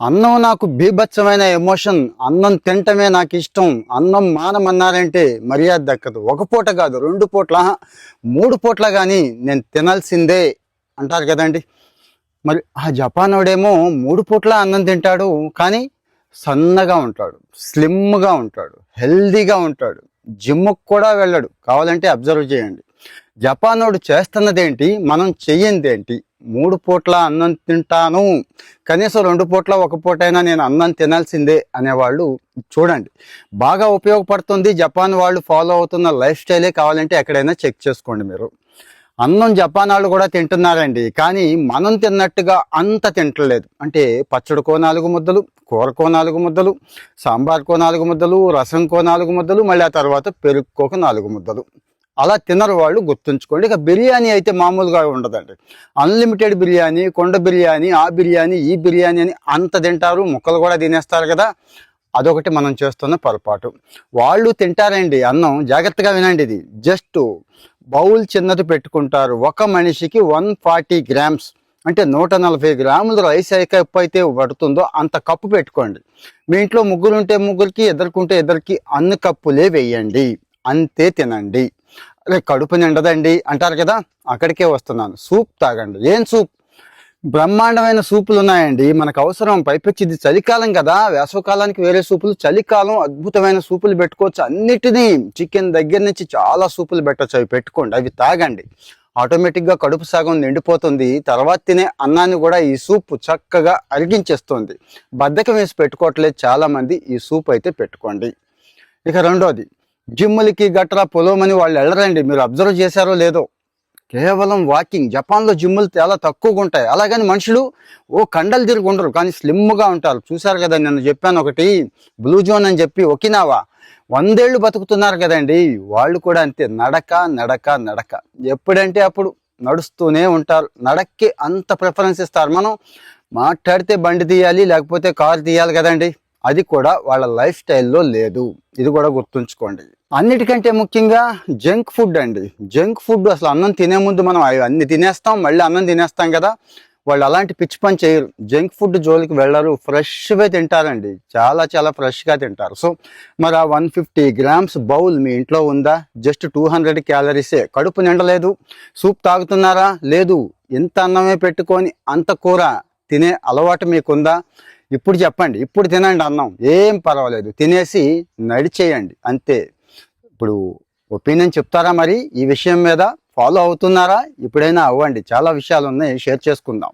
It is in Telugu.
అన్నం నాకు బీభత్సమైన ఎమోషన్ అన్నం తినటమే నాకు ఇష్టం అన్నం మానమన్నారంటే మర్యాద దక్కదు. ఒక పూట కాదు రెండు పూట్ల మూడు పూట్ల కానీ నేను తినాల్సిందే అంటారు కదండి. మరి ఆ జపానోడేమో మూడు పూట్ల అన్నం తింటాడు కానీ సన్నగా ఉంటాడు స్లిమ్గా ఉంటాడు హెల్దీగా ఉంటాడు జిమ్కి కూడా వెళ్ళడు. కావాలంటే అబ్జర్వ్ చేయండి. జపానోడు చేస్తున్నదేంటి మనం చెయ్యిందేంటి? మూడు పూట్ల అన్నం తింటాను. కనీసం రెండు పూట్ల ఒక పూటైనా నేను అన్నం తినాల్సిందే అనేవాళ్ళు చూడండి. బాగా ఉపయోగపడుతుంది. జపాన్ వాళ్ళు ఫాలో అవుతున్న లైఫ్ స్టైలే కావాలంటే ఎక్కడైనా చెక్ చేసుకోండి మీరు. అన్నం జపాన్ వాళ్ళు కూడా తింటున్నారండి. కానీ మనం తిన్నట్టుగా అంత తింటలేదు. అంటే పచ్చడికో నాలుగు ముద్దలు కూరకో నాలుగు ముద్దలు సాంబార్కో నాలుగు ముద్దలు రసంకో నాలుగు ముద్దలు మళ్ళీ ఆ తర్వాత పెరుగుకోక నాలుగు ముద్దలు. అలా తినరు వాళ్ళు గుర్తుంచుకోండి. ఇక బిర్యానీ అయితే మామూలుగా ఉండదండి. అన్లిమిటెడ్ బిర్యానీ కొండ బిర్యానీ ఆ బిర్యానీ ఈ బిర్యానీ అని అంత తింటారు ముక్కలు కూడా తినేస్తారు కదా. అదొకటి మనం చేస్తున్న పొరపాటు. వాళ్ళు తింటారండి అన్నం జాగ్రత్తగా వినండి ఇది. జస్ట్ బౌల్ చిన్నది పెట్టుకుంటారు. ఒక మనిషికి వన్ ఫార్టీ గ్రామ్స్ అంటే నూట నలభై గ్రాములు రైస్ ఏ కప్పు అయితే పడుతుందో అంత కప్పు పెట్టుకోండి. మీ ఇంట్లో ముగ్గురు ఉంటే ముగ్గురికి ఎదురుకుంటే ఇద్దరికి అన్ని కప్పులే వేయండి. అంతే తినండి. అరే కడుపు నిండదండి అంటారు కదా అక్కడికే వస్తున్నాను. సూప్ తాగండి. ఏం సూప్? బ్రహ్మాండమైన సూపులు ఉన్నాయండి. మనకు అవసరం పైపెచ్చింది చలికాలం కదా. వేసవకాలానికి వేరే సూపులు చలికాలం అద్భుతమైన సూపులు పెట్టుకోవచ్చు. అన్నిటినీ చికెన్ దగ్గర నుంచి చాలా సూపులు పెట్టచ్చు. అవి పెట్టుకోండి అవి తాగండి. ఆటోమేటిక్గా కడుపు సాగం నిండిపోతుంది. తర్వాత తినే అన్నాన్ని కూడా ఈ సూప్ చక్కగా అరిగించేస్తుంది. బద్దకం వేసి పెట్టుకోవట్లేదు చాలామంది. ఈ సూప్ అయితే పెట్టుకోండి. ఇక రెండోది జిమ్ములకి గట్రా పొలమని వాళ్ళు వెళ్ళరండి. మీరు అబ్జర్వ్ చేశారో లేదో. కేవలం వాకింగ్. జపాన్లో జిమ్ములు చాలా తక్కువగా ఉంటాయి. అలాగని మనుషులు ఓ కండలు తిరిగి ఉండరు. కానీ స్లిమ్గా ఉంటారు. చూశారు కదా నేను చెప్పాను ఒకటి. బ్లూ జోన్ అని చెప్పి ఒకినావా? వందేళ్ళు బతుకుతున్నారు కదండి. వాళ్ళు కూడా అంతే. నడక నడక నడక. ఎప్పుడంటే అప్పుడు నడుస్తూనే ఉంటారు. నడక్కి అంత ప్రిఫరెన్స్ ఇస్తారు. మనం మాట్లాడితే బండి తీయాలి లేకపోతే కారు తీయాలి కదండి. అది కూడా వాళ్ళ లైఫ్ స్టైల్లో లేదు. ఇది కూడా గుర్తుంచుకోండి. అన్నిటికంటే ముఖ్యంగా జంక్ ఫుడ్ అండి. జంక్ ఫుడ్ అసలు అన్నం తినే ముందు మనం అవి అన్ని తినేస్తాం మళ్ళీ అన్నం తినేస్తాం కదా. వాళ్ళు అలాంటి పిచ్చి పని చేయరు. జంక్ ఫుడ్ జోలికి వెళ్ళరు. ఫ్రెష్గా తింటారండి. చాలా చాలా ఫ్రెష్గా తింటారు. సో మరి ఆ వన్ ఫిఫ్టీ గ్రామ్స్ బౌల్ మీ ఇంట్లో ఉందా? జస్ట్ టూ హండ్రెడ్ క్యాలరీసే. కడుపు నిండలేదు. సూప్ తాగుతున్నారా? లేదు. ఇంత అన్నమే పెట్టుకొని అంత కూర తినే అలవాటు మీకుందా? ఇప్పుడు చెప్పండి ఇప్పుడు తినండి అన్నం ఏం పర్వాలేదు తినేసి నడిచేయండి అంతే. ఇప్పుడు ఒపీనియన్ చెప్తారా మరి? ఈ విషయం మీద ఫాలో అవుతున్నారా? ఇప్పుడైనా అవ్వండి చాలా విషయాలు ఉన్నాయి షేర్ చేసుకుందాం.